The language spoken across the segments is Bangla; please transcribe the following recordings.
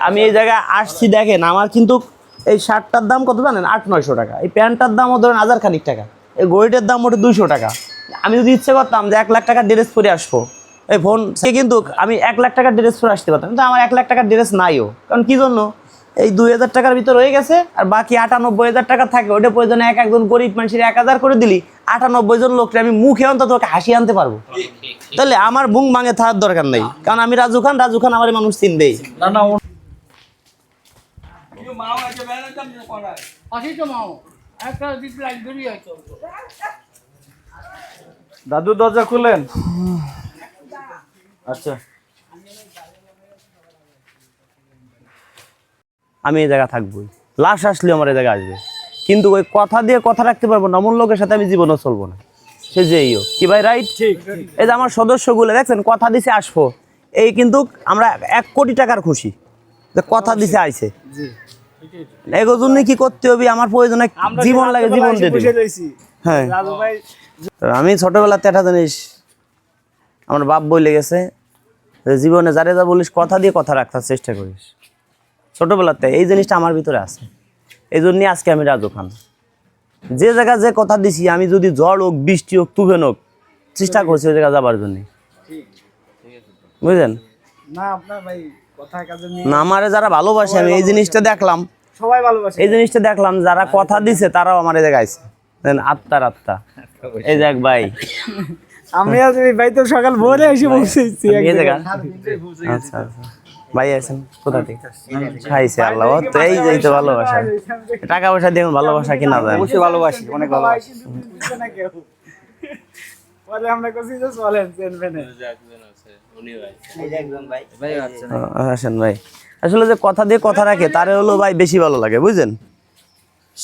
আমি এই জায়গায় আসছি দেখেন আমার কিন্তু এই শার্টটার দাম কত জানেন? আট নয়শো টাকা। এই প্যান্টটার দামও ধরেন হাজার খানিক টাকা। এই গড়িটার দাম ওটা দুইশো টাকা। আমি যদি ইচ্ছে করতাম যে এক লাখ টাকার ড্রেস পরে আসব এই ফোন সে কিন্তু আমি এক লাখ টাকার ড্রেস পরে আসতে পারতাম। কিন্তু আমার এক লাখ টাকার ড্রেস নাইও। কারণ কি জন্য? এই দুই হাজার টাকার ভিতর হয়ে গেছে আর বাকি আটানব্বই হাজার টাকা থাকে। ওটা প্রয়োজনে এক একজন গরিব মানুষের এক হাজার করে দিলি আটানব্বই জন লোককে আমি মুখে অন্তত ওকে হাসি আনতে পারব। তাহলে আমার বুং ভাঙে থাকার দরকার নেই। কারণ আমি রাজু খান রাজু খান আমার মানুষ চিনবেই। না না ও- আসি তো মাও একটা দিতে লাগবেই হয়তো দাদু দরজা খুলেন আচ্ছা। আমি এই জায়গা থাকবোই লাশ আসলে আমার এই জায়গা আসবে। কিন্তু ওই কথা দিয়ে কথা রাখতে পারব না অমন লোকের সাথে আমি জীবনও চলবো না। সে যেই হোক। কি ভাই রাইট এই যে আমার সদস্যগুলো দেখছেন? কথা দিছে আসব। এই কিন্তু আমরা এক কোটি টাকার খুশি। যে কথা দিছে আইছে। এগোর জন্য কি করতে হবে? আমার প্রয়োজনে জীবন লাগে জীবন দিবে। হ্যাঁ। আমি ছোটবেলাতে একটা জিনিস আমার বাপ বলে গেছে জীবনে যারে যা বলিস কথা দিয়ে কথা রাখার চেষ্টা করিস। ছোটবেলাতে এই জিনিসটা আমার ভিতরে আছে। এই জন্যই আজকে আমি রাজু খান। যে জায়গা যে কথা দিছি আমি যদি ঝড় হোক বৃষ্টি হোক তুফেন হোক চেষ্টা করছি ওই জায়গা যাবার জন্য। বুঝলেন? না আপনার ভাই না আমারে যারা ভালোবাসে আমি এই জিনিসটা দেখলাম। সবাই ভালোবাসে। এই জিনিসটা দেখলাম যারা কথা দিছে তারাও আমার এই জায়গায় আছে দেখেন, আত্মার আত্মা। এই দেখ ভাই। আমি আজ এই ভাই তো সকাল ভোরে এসে পৌঁছেছি এই জায়গা আচ্ছা আচ্ছা। ভাই আছেন কোথা থেকে? খাইছে আল্লাহ ও তো এই যেই তো ভালোবাসা। টাকা পয়সা দিয়ে ভালোবাসা কিনা যায় অবশ্যই ভালোবাসি অনেক ভালোবাসি। পরে আমরা কইছি যে চলেন চেনবেনে। আসেন ভাই। আসলে যে কথা দিয়ে কথা রাখে তারে হলো ভাই বেশি ভালো লাগে বুঝলেন?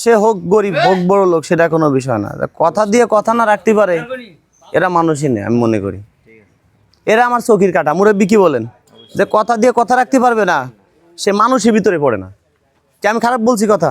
সে হোক গরিব হোক বড় লোক সেটা কোনো বিষয় না। কথা দিয়ে কথা না রাখতে পারে এরা মানুষই নেই আমি মনে করি। এরা আমার চোখের কাটা মুরব্বী কি বলেন? যে কথা দিয়ে কথা রাখতে পারবে না সে মানুষের ভিতরে পড়ে না। কি আমি খারাপ বলছি কথা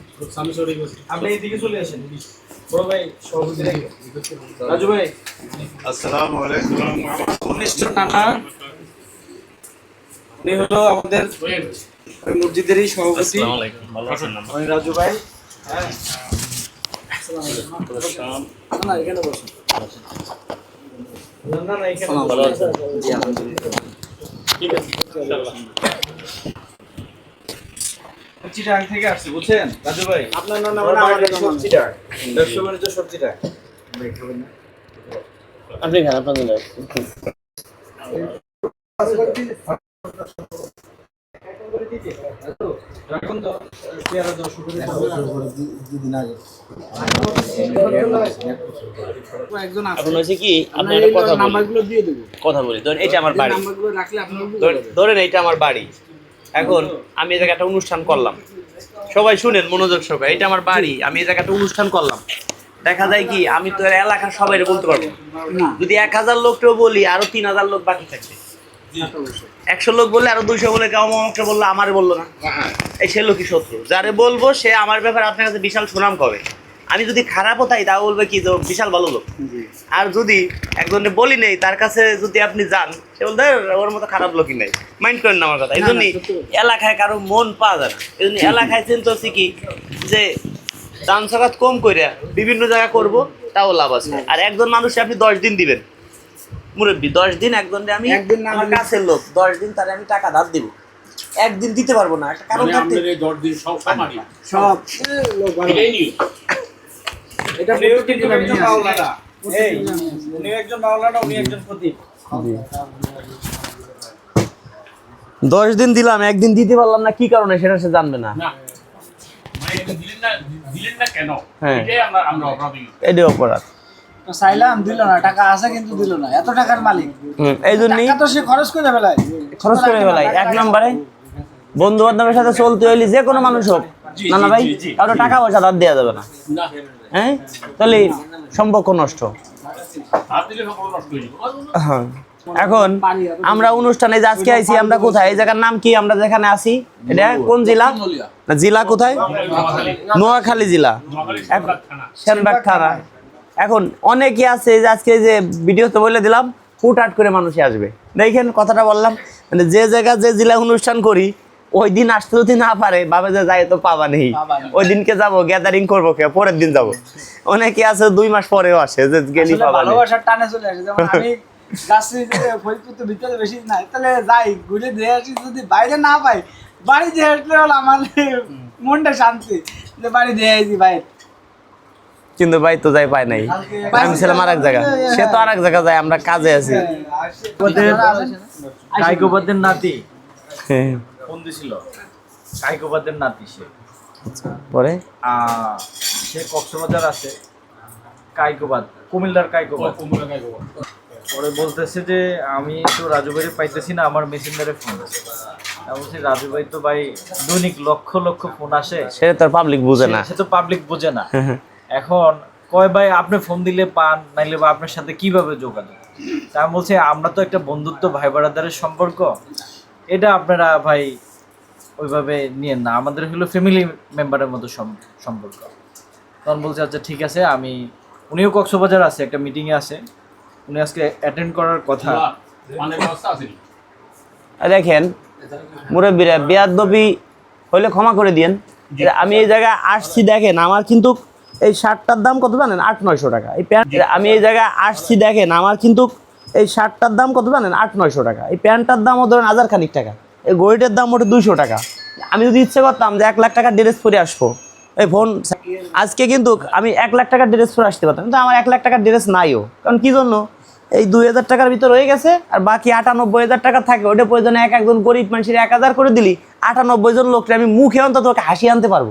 আপনি এদিকে চলে আসেন। বড় ভাই সভাপতি রাজু ভাই। আসসালামু আলাইকুম। কনিষ্ঠ নানা। উনি হলো আমাদের মসজিদেরই সভাপতি। ওই রাজু ভাই। হ্যাঁ। না, এখানে বসুন। না, না, এখানে বসুন। চিটাং থেকে আসছি বুঝছেন? রাজু ভাই আপনার নাম সবজিটা। ব্যবসা বাণিজ্য সবজিটা। আপনি খান আপনাদের কথা বলি। নাম্বারগুলো দিয়ে দেবো। কথা বলি। ধরেন এটা আমার বাড়ি। ধরেন এইটা আমার বাড়ি। এখন আমি এই জায়গাটা অনুষ্ঠান করলাম। সবাই শুনেন মনোযোগ সবাই এটা আমার বাড়ি আমি এই জায়গাটা অনুষ্ঠান করলাম। দেখা যায় কি আমি তো এলাকার সবাই বলতে পারব যদি এক হাজার লোককেও বলি আরও তিন হাজার লোক বাকি থাকবে। একশো লোক বললে আরও দুইশো বলে কেউ আমাকে বলল আমার বলল না। এই সে লোকই শত্রু। যারে বলব সে আমার ব্যাপারে আপনার কাছে বিশাল সুনাম কবে আমি যদি খারাপও তাই তা বলবে কি যে বিশাল ভালো লোক। আর যদি একজনে বলি নেই তার কাছে যদি আপনি যান সে বলতে ওর মতো খারাপ লোকই নাই। মাইন্ড করেন না আমার কথা। এই জন্যই এলাকায় কারও মন পাওয়া যায় না। এই জন্য এলাকায় চিন্তা হচ্ছে কি যে দান সকাত কম করে বিভিন্ন জায়গা করব তাও লাভ আছে। আর একজন মানুষে আপনি দশ দিন দিবেন। মুরব্বী দশ দিন একজনকে আমি একদিন আমার কাছের লোক দশ দিন তারে আমি টাকা ধার দিব। একদিন দিতে পারব না। একটা কারণ থাকতে সব। এটা প্রত্যেক একজন মাওলানা। এই উনি একজন মাওলানা উনি একজন খতিব দশ দিন দিলাম একদিন দিতে পারলাম না কি কারণে সেটা সে জানবে না। এটাই অপরাধ। চাইলাম দিল না টাকা আছে কিন্তু দিল না এত টাকার মালিক। হুম, এই জন্যই টাকা তো সে খরচ করে ফেলায়। খরচ করে ফেলাই এক নম্বরে বন্ধু বান্ধবের সাথে চলতে হইলে যে কোনো মানুষ হোক না না ভাই কারও টাকা পয়সা তার দেওয়া যাবে না। হ্যাঁ? তাহলে সম্পর্ক নষ্ট। হ্যাঁ। এখন আমরা অনুষ্ঠানে যে আজকে আইছি আমরা কোথায়? এই জায়গার নাম কি? আমরা যেখানে আছি এটা কোন জেলা? জেলা কোথায়? নোয়াখালী। জেলা। সেনবাগ থানা। এখন অনেকে আছে যে আজকে যে ভিডিওতে বলে দিলাম হুটহাট করে মানুষে আসবে। দেখেন কথাটা বললাম মানে যে জায়গা যে জেলা অনুষ্ঠান করি ওই দিন আসতে যদি না পারে ভাবে যে যাই তো পাবা নেই। ওই দিনকে যাব গ্যাদারিং করব কে পরের দিন যাব। অনেকে আছে দুই মাস পরেও আসে যে গেলি পাবা নেই। ভালোবাসার টানে চলে আসে। যেমন আমি গাছটি যে ফরিদপুর তো ভিতরে বেশি নাই তাহলে যাই ঘুরে দিয়ে আসি। যদি বাইরে না পাই বাড়ি দিয়ে আসলে হলো আমার মনটা শান্তি। যে বাড়ি দিয়ে আসি বাইরে কিন্তু ভাই তো যাই পায় নাই। আমি ছিলাম আর এক জায়গা সে তো আর এক জায়গা যায় আমরা কাজে আছি নাতি। হ্যাঁ। ফোন দিছিল কাইকোবাদের নাতি সে। পরে? আহ, সে কক্সবাজার আছে কাইকোবাদ কুমিল্লার কাইকোবাদ। পরে বলতেছে যে আমি তো রাজু ভাইয়ের পাইতেছি না আমার মেসেঞ্জারে ফোন আছে। বলছি রাজু ভাই তো ভাই দৈনিক লক্ষ লক্ষ ফোন আসে। সে তো পাবলিক বুঝে না। সে তো পাবলিক বোঝে না। এখন কয় ভাই আপনি ফোন দিলে পান নাইলে বা আপনার সাথে কীভাবে যোগাযোগ? তা আমি বলছি আমরা তো একটা বন্ধুত্ব ভাই বারাদারের সম্পর্ক এটা আপনারা ভাই ওইভাবে নিয়েন না। আমাদের হলো ফ্যামিলি মেম্বারের মতো সম- সম্পর্ক। তখন বলছে আচ্ছা ঠিক আছে আমি উনিও কক্সবাজার আছে একটা মিটিংয়ে আছে। উনি আজকে অ্যাটেন্ড করার কথা। আর দেখেন মুরব্বীরা বেয়াদবি হইলে ক্ষমা করে দিয়েন। আমি এই জায়গায় আসছি দেখেন আমার কিন্তু এই শার্টটার দাম কত জানেন? আট নয়শো টাকা। এই প্যান্ট আমি এই জায়গায় আসছি দেখেন আমার কিন্তু এই শার্টটার দাম কত জানেন? আট, নয়শো টাকা। এই প্যান্টটার দামও ধরেন হাজার খানিক টাকা। এই গড়িটার দাম ওটা দুশো টাকা। আমি যদি ইচ্ছে করতাম যে এক লাখ টাকার ড্রেস পরে আসব। এই ফোন, আজকে কিন্তু আমি এক লাখ টাকার ড্রেস পরে আসতে পারতাম। কিন্তু আমার এক লাখ টাকার ড্রেস নাইও। কারণ কি জন্য? এই দুই হাজার টাকার ভিতর হয়ে গেছে, আর বাকি আটানব্বই হাজার টাকা থাকে। ওটা প্রয়োজনে এক একজন গরিব মানুষের এক হাজার করে দিলি, আটানব্বই জন লোককে আমি মুখে অন্তত ওকে হাসি আনতে পারব।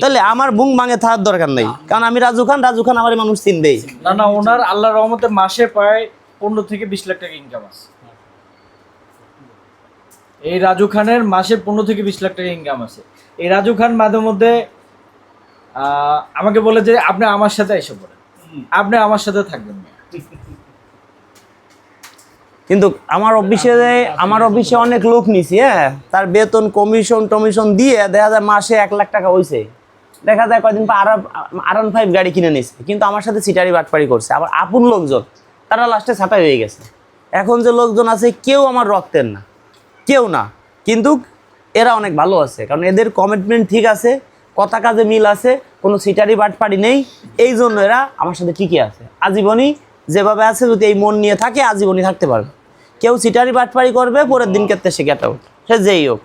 তাহলে আমার বুং ভাঙে থাকার দরকার নেই। কারণ আমি রাজু খান রাজু খান আমার মানুষ চিনবেই। না না, ওনার আল্লাহ রহমতে মাসে প্রায় পনেরো থেকে বিশ লাখ টাকা ইনকাম আছে। এই রাজু খানের মাসে পনেরো থেকে বিশ লাখ টাকা ইনকাম আছে। এই রাজু খান মাঝে মধ্যে আমাকে বলে যে, আপনি আমার সাথে এসে পড়েন। আপনি আমার সাথে থাকবেন কিন্তু আমার অফিসে আমার অফিসে অনেক লোক নিছি হ্যাঁ? তার বেতন কমিশন টমিশন দিয়ে দেখা যায় মাসে এক লাখ টাকা হয়েছে দেখা যায় কয়দিন পর আর আর ফাইভ গাড়ি কিনে নিছে। কিন্তু আমার সাথে সিটারি বাটপাড়ি করছে। আবার আপন লোকজন। তারা লাস্টে ছাটাই হয়ে গেছে। এখন যে লোকজন আছে কেউ আমার রক্তের না। কেউ না। কিন্তু এরা অনেক ভালো আছে। কারণ এদের কমিটমেন্ট ঠিক আছে কথা কাজে মিল আছে কোনো সিটারি বাটপাড়ি নেই। এই জন্য এরা আমার সাথে ঠিকই আছে। আজীবনই যেভাবে আছে যদি এই মন নিয়ে থাকে আজীবনই থাকতে পারবে। কেউ সিটারি বাটপাড়ি করবে পরের দিন ক্ষেত্রে সে গেট আউট সে যেই হোক।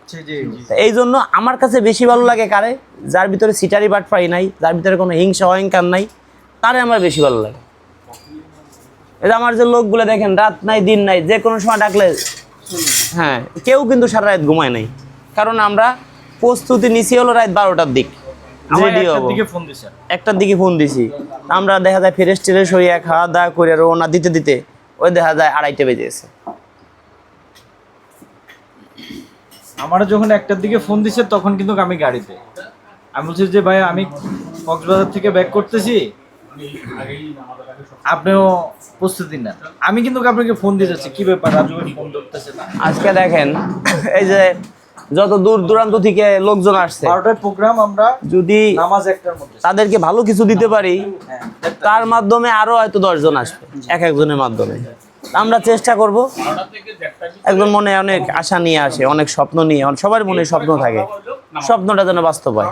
এই জন্য আমার কাছে বেশি ভালো লাগে কারে? যার ভিতরে সিটারি বাটপাড়ি নাই যার ভিতরে কোনো হিংসা অহংকার নাই তারে আমার বেশি ভালো লাগে। আমার যে লোকগুলো দেখেন রাত নাই দিন নাই যে কোনো সময় ডাকলে হ্যাঁ। কেউ কিন্তু সারা রাত ঘুমায় নাই। কারণ আমরা প্রস্তুতি নিছি হলো রাত বারোটার দিক। একটার দিকে ফোন দিছেন একটার দিকে ফোন দিছি। আমরা দেখা যায় ফ্রেশ ট্রেশ হইয়া খাওয়া দাওয়া করে রওনা দিতে দিতে ওই দেখা যায় আড়াইটা বেজে গেছে। আমার যখন একটার দিকে ফোন দিছে তখন কিন্তু আমি গাড়িতে। আমি বলছি যে ভাই আমি কক্সবাজার থেকে ব্যাক করতেছি। আপনিও প্রস্তুতি নেন। আমি কিন্তু আপনাকে ফোন দিয়ে যাচ্ছি কি ব্যাপার? রাজু ভাই ফোন ধরতেছে না? আজকে দেখেন এই যে যত দূর দূরান্ত থেকে লোকজন আসছে বারোটার প্রোগ্রাম আমরা যদি নামাজ একটার মধ্যে। তাদেরকে ভালো কিছু দিতে পারি হ্যাঁ তার মাধ্যমে আরও হয়তো দশজন আসবে এক একজনের মাধ্যমে। আমরা চেষ্টা করব একজন মনে অনেক আশা নিয়ে আসে অনেক স্বপ্ন নিয়ে অনেক- সবার মনে স্বপ্ন থাকে। স্বপ্নটা যেন বাস্তব হয়।